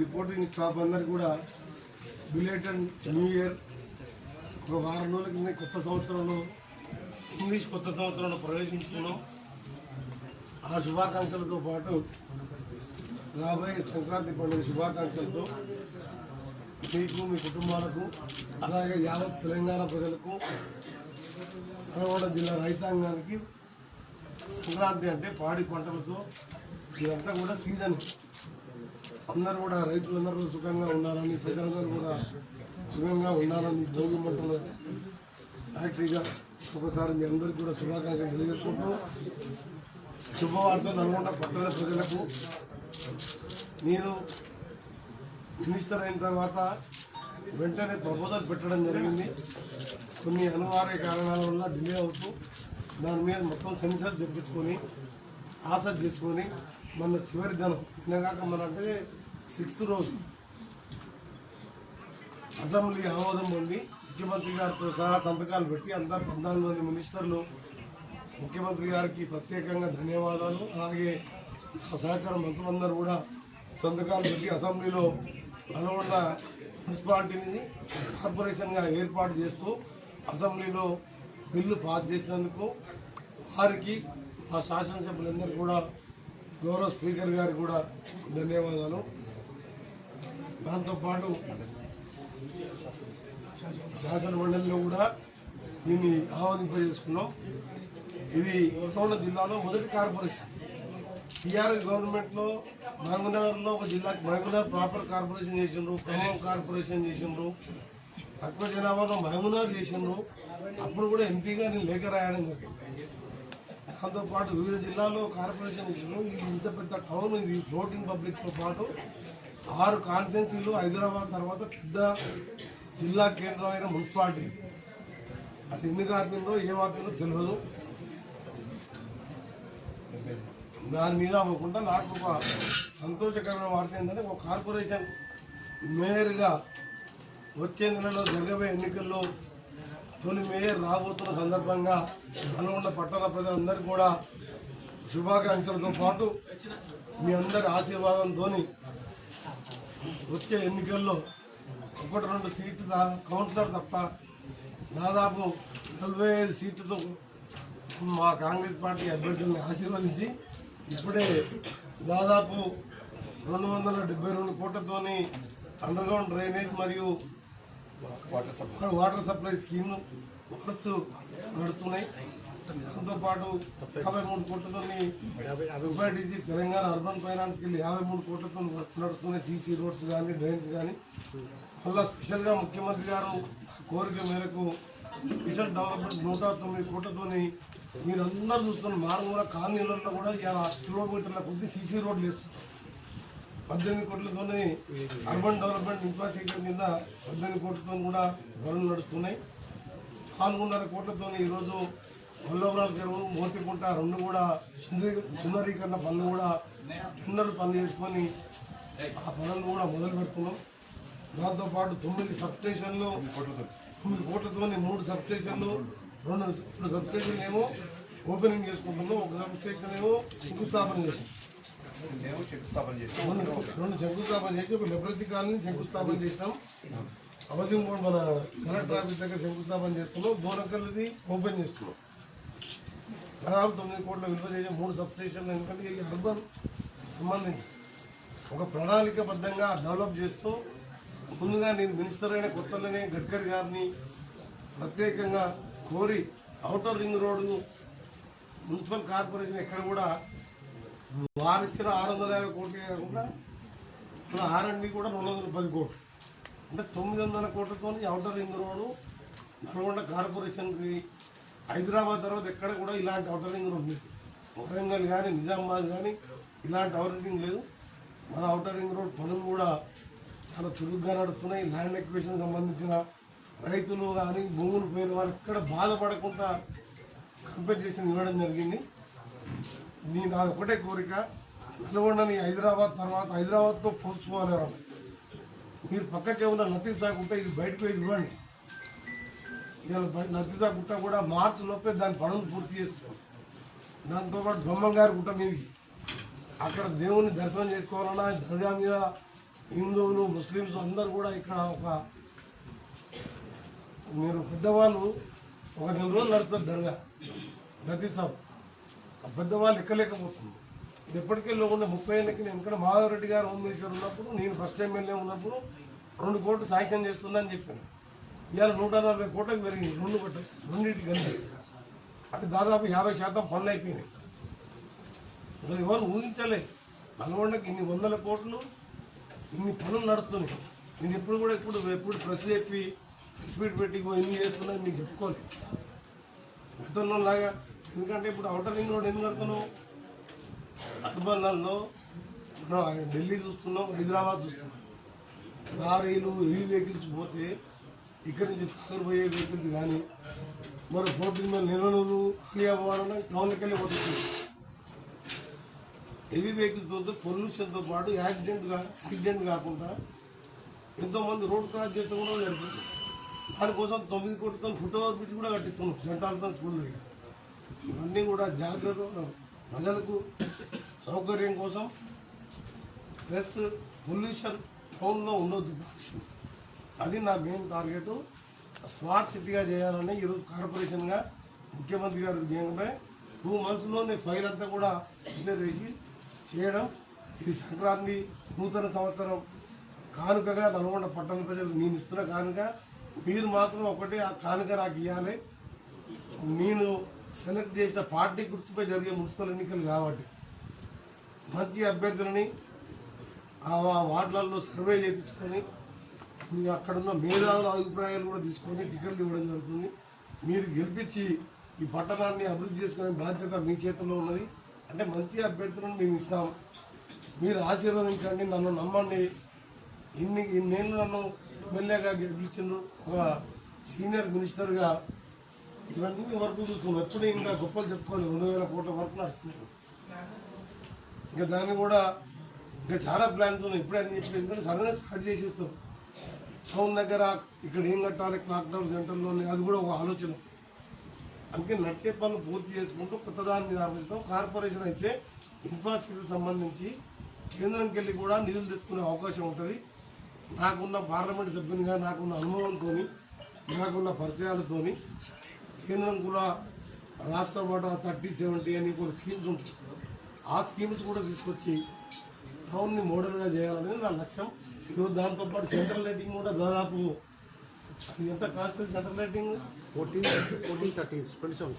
Reporting staff అందరికి కూడా బిలేటన్ new year ఒక వారం రోజుల కింద కొత్త సంవత్సరంలో ఇంగ్లీష్ కొత్త సంవత్సరంలో ప్రవేశించుకున్నాం. ఆ శుభాకాంక్షలతో పాటు రాబోయే సంక్రాంతి పండుగ శుభాకాంక్షలతో మీకు మీ కుటుంబాలకు అలాగే యావత్ తెలంగాణ ప్రజలకు నల్గొండ జిల్లా రైతాంగానికి సంక్రాంతి అంటే పాడి పంటలతో ఇదంతా కూడా సీజన్. అందరూ కూడా రైతులందరూ కూడా సుఖంగా ఉండాలని ప్రజలందరూ కూడా సుఖంగా ఉండాలని జోగి మంటలు యాక్చువల్గా ఒకసారి మీ అందరికీ కూడా శుభాకాంక్షలు తెలియజేసుకుంటూ శుభవార్త నల్గొండ పట్టణ ప్రజలకు. నేను మినిస్టర్ అయిన తర్వాత వెంటనే ప్రపోజల్ పెట్టడం జరిగింది. కొన్ని అనివార్య కారణాల వల్ల డిలే అవుతూ దాని మీద మొత్తం సెన్సర్ జరిపించుకొని ఆసక్తి చేసుకొని మన చివరి దినం నిన్నగాక మన అంటే సిక్స్త్ రోజు. అసెంబ్లీ ఆమోదం పొంది ముఖ్యమంత్రి గారితో సహా సంతకాలు పెట్టి అందరు పద్నాలుగు మంది మినిస్టర్లు ముఖ్యమంత్రి గారికి ప్రత్యేకంగా ధన్యవాదాలు. అలాగే ఆ సహకార మంత్రులందరూ కూడా సంతకాలు పెట్టి అసెంబ్లీలో నల్గొండ మున్సిపాలిటీని కార్పొరేషన్గా ఏర్పాటు చేస్తూ అసెంబ్లీలో బిల్లు పాస్ చేసినందుకు వారికి మా శాసనసభ్యులందరూ కూడా గౌరవ స్పీకర్ గారు కూడా ధన్యవాదాలు. దాంతోపాటు శాసన మండలిలో కూడా దీన్ని ఆహ్వానింపజేసుకున్నాం ఇది ఉత్తమ జిల్లాలో మొదటి కార్పొరేషన్. టీఆర్ఎస్ గవర్నమెంట్లో మహబూబ్నగర్లో ఒక జిల్లాకి మహబూబ్నగర్ ప్రాపర్ కార్పొరేషన్ చేసిండ్రు ఖమ్మం కార్పొరేషన్ చేసిండ్రు తక్కువ జనాభాలో మహబూబ్నగర్ చేసిండ్రు. అప్పుడు కూడా ఎంపీగా నేను లేఖ రాయడం జరిగింది. దాంతోపాటు వివిధ జిల్లాల్లో కార్పొరేషన్ ఇది ఇంత పెద్ద టౌన్ ఇది ఫ్లోటింగ్ పబ్లిక్తో పాటు ఆరు కాన్స్టిట్యున్సీలు హైదరాబాద్ తర్వాత పెద్ద జిల్లా కేంద్రమైన మున్సిపాలిటీ. అది ఎందుకు ఆపిందో ఏం ఆపిందో తెలియదు దాని మీద అవ్వకుండా నాకు ఒక సంతోషకరమైన వార్త ఏంటంటే ఒక కార్పొరేషన్ మేయర్గా వచ్చే నెలలో జరగబోయే ఎన్నికల్లో తొలి మేయర్ రాబోతున్న సందర్భంగా నల్గొండ పట్టణ ప్రజలందరికీ కూడా శుభాకాంక్షలతో పాటు మీ అందరి ఆశీర్వాదంతో వచ్చే ఎన్నికల్లో ఒకటి రెండు సీట్లు కౌన్సిలర్ తప్ప దాదాపు నలభై ఐదు సీట్లతో మా కాంగ్రెస్ పార్టీ అభ్యర్థులను ఆశీర్వదించి ఇప్పుడే దాదాపు రెండు వందల డెబ్బై రెండు కోట్లతోని అండర్గ్రౌండ్ డ్రైనేజ్ మరియు వాటర్ సప్లై. స్కీమ్ వర్క్స్ నడుస్తున్నాయి. దాంతోపాటు యాభై మూడు కోట్లతో యుఐడిసి తెలంగాణ అర్బన్ ఫైనాన్స్ వెళ్ళి యాభై మూడు కోట్లతో వర్క్స్ నడుస్తున్నాయి. సీసీ రోడ్స్ కానీ డ్రైన్స్ కానీ మళ్ళీ స్పెషల్గా ముఖ్యమంత్రి గారు కోరిక మేరకు స్పెషల్ డెవలప్మెంట్ నూట తొమ్మిది కోట్లతోని మీరందరూ చూస్తున్న మారుమూల కాలనీలలో కూడా ఇలా కిలోమీటర్ల కొద్ది సీసీ రోడ్లు వేస్తున్నారు. పద్దెనిమిది కోట్లతోనే అర్బన్ డెవలప్మెంట్ ఇన్ఫ్రాస్ట్రక్చర్ కింద పద్దెనిమిది కోట్లతో కూడా పనులు నడుస్తున్నాయి. నాలుగున్నర కోట్లతో ఈరోజు వల్లభరాజు చెరువు మోతికుంట రెండు కూడా సుందరీకరణ పనులు కూడా టెండర్ పనులు చేసుకొని ఆ పనులు కూడా మొదలు పెడుతున్నాం. దాంతోపాటు తొమ్మిది సబ్స్టేషన్లు తొమ్మిది కోట్లతో మూడు సబ్స్టేషన్లు రెండు రెండు సబ్స్టేషన్లు ఏమో ఓపెనింగ్ చేసుకుంటున్నాం ఒక సబ్స్టేషన్ ఏమో శంకుస్థాపన మేము శంకుస్థాపన చేసాం రెండు శంకుస్థాపన చేసి ఒక లెబ్రసీ కాలనీ శంకుస్థాపన చేసినాం. అవధి కూడా మన కలెక్టర్ ఆఫీస్ దగ్గర శంకుస్థాపన చేస్తున్నాం. దూరకల్లిది ఓపెన్ చేస్తున్నాం. దాదాపు తొమ్మిది కోట్ల విలువ చేసే మూడు సబ్ స్టేషన్లు ఎందుకంటే ఈ అర్బన్ సంబంధించి ఒక ప్రణాళికబద్ధంగా డెవలప్ చేస్తూ ముందుగా నేను మినిస్టర్ అయిన కొత్తలోనే గడ్కరీ గారిని ప్రత్యేకంగా కోరి outer ring road municipal corporation ఎక్కడ కూడా వారిచ్చిన ఆరు వందల యాభై కోట్లు కాకుండా మన ఆర్ఎండ్బి కూడా రెండు వందల పది కోట్లు. అంటే తొమ్మిది వందల కోట్లతో అవుటర్ రింగ్ రోడ్డు నల్గొండ కార్పొరేషన్కి హైదరాబాద్ తర్వాత ఎక్కడ కూడా ఇలాంటి అవుటర్ రింగ్ రోడ్ లేదు. వరంగల్ కానీ నిజామాబాద్ కానీ ఇలాంటి అవుటర్ రింగ్ లేదు. మన అవుటర్ రింగ్ రోడ్ పనులు కూడా చాలా చురుగ్గా నడుస్తున్నాయి. ల్యాండ్ ఎక్విషన్ సంబంధించిన రైతులు కానీ భూములు పోయిన వారు ఎక్కడ బాధపడకుండా కంపెన్సేషన్ ఇవ్వడం జరిగింది. నీ నాది ఒకటే కోరిక నల్గొండని హైదరాబాద్ తర్వాత హైదరాబాద్తో పోల్చుకోవాలి మీరు పక్కకే ఉన్న లతీఫ్ సాగు ఉంటే ఇది బయటకు వెళ్ళి ఇవ్వండి ఇవాళ బయట లతీఫ్ సాగు గుట్ట కూడా మార్చి లోపే దాని పనులు పూర్తి చేస్తున్నాం దాంతోపాటు బ్రహ్మం గారి గుట్ట మీదకి అక్కడ దేవుని దర్శనం చేసుకోవాలన్నా దర్గా మీద హిందువులు ముస్లిమ్స్ అందరూ కూడా ఇక్కడ ఒక మీరు పెద్దవాళ్ళు ఒక నెల రోజులు నడుస్తారు దర్గా. ప్రతి సాబ్. ఆ పెద్దవాళ్ళు ఎక్కలేకపోతుంది ఇది ఎప్పటికెళ్ళి ముప్పై ఏళ్ళకి నేను ఇక్కడ మాధవరెడ్డి గారు హోమ్ మినిస్టర్ ఉన్నప్పుడు నేను ఫస్ట్ ఎమ్మెల్యే ఉన్నప్పుడు రెండు కోట్లు శాంక్షన్ చేస్తుందని చెప్పాను. ఇవాళ నూట నలభై కోట్లకు పెరిగింది. రెండు కోట్లు రెండింటికి కలిసి అది దాదాపు యాభై శాతం పనులు అయిపోయినాయి. అసలు ఎవరు ఊహించలే. నల్గొండకి ఇన్ని వందల కోట్లు ఇన్ని పనులు నడుస్తున్నాయి. నేను ఎప్పుడు కూడా ఇప్పుడు ఎప్పుడు ప్రెస్ చెప్పి స్పీడ్ పెట్టి ఇన్ని చేస్తున్నా మీకు చెప్పుకోలేదు. గతంలో లాగా ఎందుకంటే ఇప్పుడు అవుటర్ రింగ్ రోడ్ ఎందుకు కడుతున్నావు అక్బర్లలో మనం ఢిల్లీ చూస్తున్నాం హైదరాబాద్ చూస్తున్నాం. లారీలు హెవీ వెహికల్స్ పోతే ఇక్కడి నుంచి సాగర్ పోయే వెహికల్స్ కానీ మరి ఫోర్టీన్ మీద నిర్వహణలు ఆలియా పోవాలన్నా టౌన్కి వెళ్ళి పోతుంది. హెవీ వెహికల్స్తో పొల్యూషన్తో పాటు యాక్సిడెంట్గా యాక్సిడెంట్ కాకుండా ఎంతోమంది రోడ్ క్రాస్ చేస్తే కూడా జరుగుతుంది దానికోసం తొమ్మిది కోట్లతో ఫుట్ ఓవర్ బ్రిడ్జ్ కూడా కట్టిస్తున్నాం సెంట్రల్ స్కూల్ దగ్గర. ఇవన్నీ కూడా జాగ్రత్త ప్రజలకు సౌకర్యం కోసం ప్లస్ పొల్యూషన్ టౌన్లో ఉండొద్దు కాలుష్యం. అది నా మెయిన్ టార్గెట్ స్మార్ట్ సిటీగా చేయాలని ఈరోజు కార్పొరేషన్గా ముఖ్యమంత్రి గారు చేయడమే. టూ మంత్స్లోనే ఫైల్ అంతా కూడా క్లియర్ చేసి చేయడం. ఇది సంక్రాంతి నూతన సంవత్సరం. కానుకగా నల్గొండ పట్టణ ప్రజలు నేను ఇస్తున్న కానుక. మీరు మాత్రం ఒకటే ఆ కానుక నాకు ఇవ్వాలి నేను సెలెక్ట్ చేసిన పార్టీ గుర్తుపై జరిగే మున్సిపల్ ఎన్నికలు కాబట్టి మంచి అభ్యర్థులని ఆ వార్డులలో సర్వే చేయించుకొని అక్కడున్న మేధావుల అభిప్రాయాలు కూడా తీసుకొని టికెట్లు ఇవ్వడం జరుగుతుంది. మీరు గెలిపించి ఈ పట్టణాన్ని అభివృద్ధి చేసుకునే బాధ్యత మీ చేతుల్లో ఉన్నది. అంటే మంచి అభ్యర్థులను మేము ఇస్తాం మీరు ఆశీర్వదించండి నన్ను నమ్మండి. ఇన్ని ఇన్నేళ్ళు నన్ను ఎమ్మెల్యేగా గెలిపించిండ్రు. ఒక సీనియర్ మినిస్టర్గా ఇవన్నీ వరకు చూస్తున్నాం. ఎప్పుడు ఇంకా గొప్పలు చెప్పుకొని రెండు వేల కోట్ల వరకు నడుస్తున్నాయి. ఇంకా దాన్ని కూడా ఇంకా చాలా ప్లాన్స్ ఉన్నాయి. ఇప్పుడే అని చెప్పి ఎందుకంటే సడన్గా స్టార్ట్ చేసేస్తాం. టౌన్ దగ్గర ఇక్కడ ఏం కట్టాలి క్లాక్ టవర్ సెంటర్లో అది కూడా ఒక ఆలోచన. అందుకే నడిచే పనులు పూర్తి చేసుకుంటూ కొత్త దాన్ని ఆలోచిస్తాం కార్పొరేషన్ అయితే ఇన్ఫ్రాస్ట్రక్చర్ సంబంధించి కేంద్రంకి వెళ్ళి కూడా నిధులు తెచ్చుకునే అవకాశం ఉంటుంది. నాకున్న పార్లమెంట్ సభ్యునిగా నాకున్న అనుభవంతో నాకున్న పరిచయాలతోని కేంద్రం కూడా రాష్ట్ర వాటా థర్టీ సెవెంటీ అని కొన్ని స్కీమ్స్ ఉంటాయి ఆ స్కీమ్స్ కూడా తీసుకొచ్చి టౌన్ని మోడల్గా చేయాలనేది నా లక్ష్యం. ఈరోజు దాంతోపాటు సెంట్రల్ లైటింగ్ కూడా దాదాపు ఎంత cost central lighting? Fourteen fourteen thirteen twenty seven.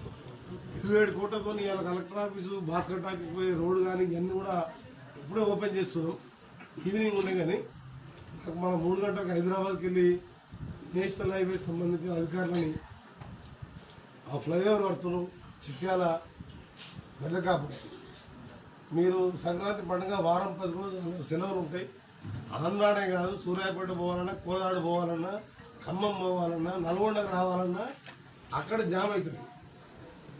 ఇరవై ఏడు కోట్లతో ఇవాళ కలెక్టర్ ఆఫీసు భాస్కర్ టాకీస్ పోయే రోడ్డు కానీ ఇవన్నీ కూడా ఇప్పుడే ఓపెన్ చేస్తున్నాం. ఈవినింగ్ ఉన్నాయి కానీ మన మూడు గంటలకు హైదరాబాద్కి వెళ్ళి నేషనల్ హైవే సంబంధించిన అధికారులని ఆ ఫ్లైఓవర్ వర్తులు చిట్యాల బెల్లకాపు మీరు సంక్రాంతి పండుగ వారం పది రోజులు సెలవులు ఉంటాయి. ఆంధ్రాడే కాదు సూర్యాపేట పోవాలన్నా కోదాడు పోవాలన్నా ఖమ్మం పోవాలన్నా నల్గొండకు రావాలన్నా అక్కడ జామ్ అవుతుంది.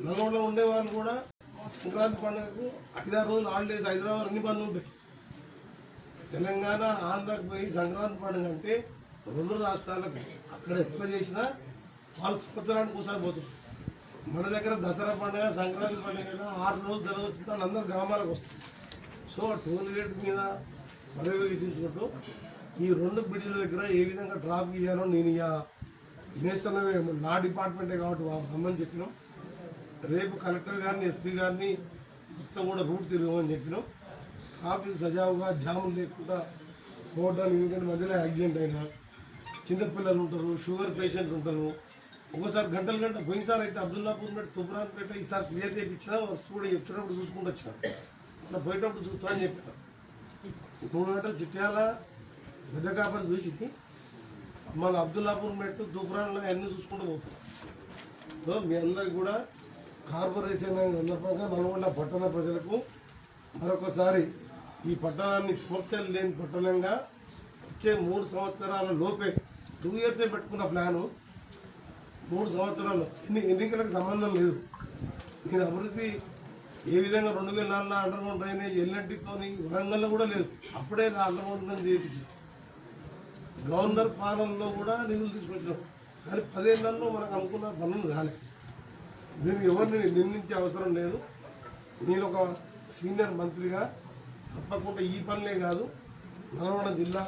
నల్గొండలో ఉండే వాళ్ళు కూడా సంక్రాంతి పండుగకు ఐదారు రోజులు హాలిడేస్ హైదరాబాద్ అన్ని పనులు ఉంటాయి. తెలంగాణ ఆంధ్రాకి పోయి సంక్రాంతి పండుగ అంటే రెండు రాష్ట్రాలకు అక్కడ ఎక్కువ చేసినా వాళ్ళు సంవత్సరానికి ఒకసారి పోతున్నారు మన దగ్గర దసరా పండుగ సంక్రాంతి పండుగ ఆరు రోజులు సెలవు వచ్చింది అందరు గ్రామాలకు వస్తుంది సో టోల్ గేట్ మీద పర్యవేక్షించుకుంటూ ఈ రెండు బ్రిడ్జ్ల దగ్గర ఏ విధంగా ట్రాఫిక్ ఇవ్వాలో నేను ఇవాళ నేషనల్ నా డిపార్ట్మెంటే కాబట్టి వాళ్ళకి రమ్మని చెప్పినాం. రేపు కలెక్టర్ గారిని ఎస్పీ గారిని మొత్తం కూడా రూట్ తిరగమని చెప్పినాం. ట్రాఫిక్ సజావుగా జాములు లేకుండా పోవడానికి ఎందుకంటే మధ్యలో యాక్సిడెంట్ అయినా చిన్నపిల్లలు ఉంటారు షుగర్ పేషెంట్ ఉంటారు ఒకసారి గంటలు గంట పోయినసారి అయితే అబ్దుల్లాపూర్ మెట్ తుబ్రాన్పేట ఈసారి క్లియర్ చేయించినా వస్తూ కూడా చెప్తున్నప్పుడు చూసుకుంటూ వచ్చిన అట్లా పోయేటప్పుడు చూస్తా అని చెప్పిన. మూడు గంటలు చిట్యాల పెద్ద కాపరి చూసి మళ్ళీ అబ్దుల్లాపూర్ మెట్టు తుబ్రాన్లో అన్నీ చూసుకుంటూ పోతాం సో మీ అందరికి కూడా కార్పొరేషన్ అనే సందర్భంగా నల్గొండ పట్టణ ప్రజలకు మరొకసారి ఈ పట్టణాన్ని స్పర్శలు లేని పట్టణంగా వచ్చే మూడు సంవత్సరాల లోపే టూ ఇయర్సే పెట్టుకున్న ప్లాను. మూడు సంవత్సరాలు. ఎన్ని ఎన్నికలకు సంబంధం లేదు. నేను అభివృద్ధి ఏ విధంగా రెండు వేల నాలుగులో అండర్గ్రౌండ్ డ్రైనేజ్ ఎల్లంటితోని వరంగల్లో కూడా లేదు. అప్పుడే నా అండర్గ్రౌండ్ డ్రైనేజ్ చేయించాను గవర్నర్ పాలనలో కూడా నిధులు తీసుకొచ్చినాం. కానీ పదేళ్ళలో మనకు అనుకున్న పనులు కాలేదు దీన్ని ఎవరిని నిందించే అవసరం లేదు. నేను ఒక సీనియర్ మంత్రిగా తప్పకుండా ఈ పనులే కాదు. నల్గొండ జిల్లా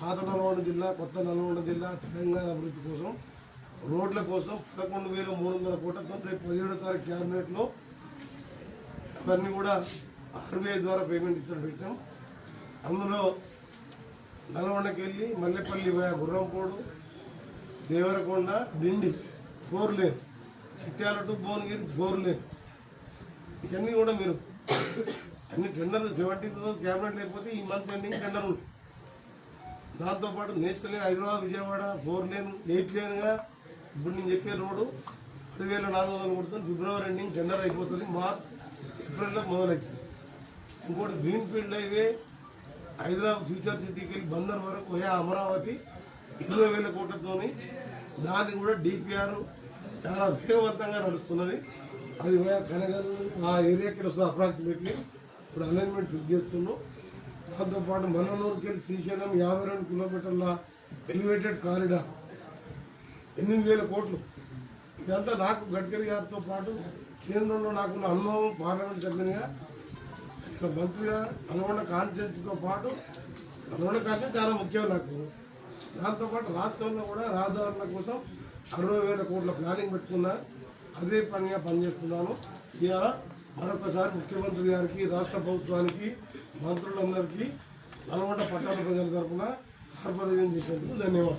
పాత నల్గొండ జిల్లా కొత్త నల్గొండ జిల్లా తెలంగాణ అభివృద్ధి కోసం రోడ్ల కోసం పదకొండు వేల మూడు వందల కోట్లతో రేపు పదిహేడో తారీఖు క్యాబినెట్లో అవన్నీ కూడా ఆర్బీఐ ద్వారా పేమెంట్ ఇచ్చిన పెట్టాం. అందులో నల్గొండకి వెళ్ళి Mallepalli Gurrampodu Devarakonda Dindi four lane Chityala to Bhuvanagiri four lane ఇవన్నీ కూడా మీరు అన్ని టెండర్లు సెవెంటీన్ రోజు క్యాబినెట్ లేకపోతే ఈ మంత్ ఎండింగ్ టెండర్ ఉంది. దాంతోపాటు national Hyderabad Vijayawada four lane eight లేన్గా ఇప్పుడు నేను చెప్పే రోడ్డు పదివేల నాలుగు వందలు కొడుతుంది. ఫిబ్రవరి ఎండింగ్ టెండర్ అయిపోతుంది. మార్చ్ ఏప్రిల్లో మొదలవుతుంది. ఇంకోటి green field highway Hyderabad future సిటీకి వెళ్ళి బందర్ వరకు పోయే అమరావతి ఇరవై వేల కోట్లతోని దాన్ని కూడా డిపిఆర్ చాలా వేగవంతంగా నడుస్తున్నది. అది పోయా కనగల్ ఆ ఏరియాకి వస్తుంది అప్రాక్సిమేట్లీ. ఇప్పుడు అలైన్మెంట్ ఫిక్స్ చేస్తున్నాం. దాంతోపాటు మననూరుకి శ్రీశైలం యాభై రెండు కిలోమీటర్ల ఎలివేటెడ్ కారిడార్ ఎనిమిది వేల కోట్లు. ఇదంతా నాకు గడ్కరీ గారితో పాటు కేంద్రంలో నాకున్న అనుభవం పార్లమెంట్ సభ్యునిగా ఇక్కడ మంత్రిగా నల్గొండ కాన్స్టిట్యూన్సీతో పాటు నల్గొండ కాన్స్టిట్యూన్సీ చాలా ముఖ్యం నాకు. దాంతోపాటు రాష్ట్రంలో కూడా రహదారుల కోసం అరవై వేల కోట్ల ప్లానింగ్ పెట్టుకున్నా. అదే పనిగా పనిచేస్తున్నాను. ఇక మరొకసారి ముఖ్యమంత్రి గారికి రాష్ట్ర ప్రభుత్వానికి మంత్రులందరికీ నల్గొండ పట్టణ ప్రజల తరఫున ఆర్పరేషన్ చేసేందుకు ధన్యవాదాలు.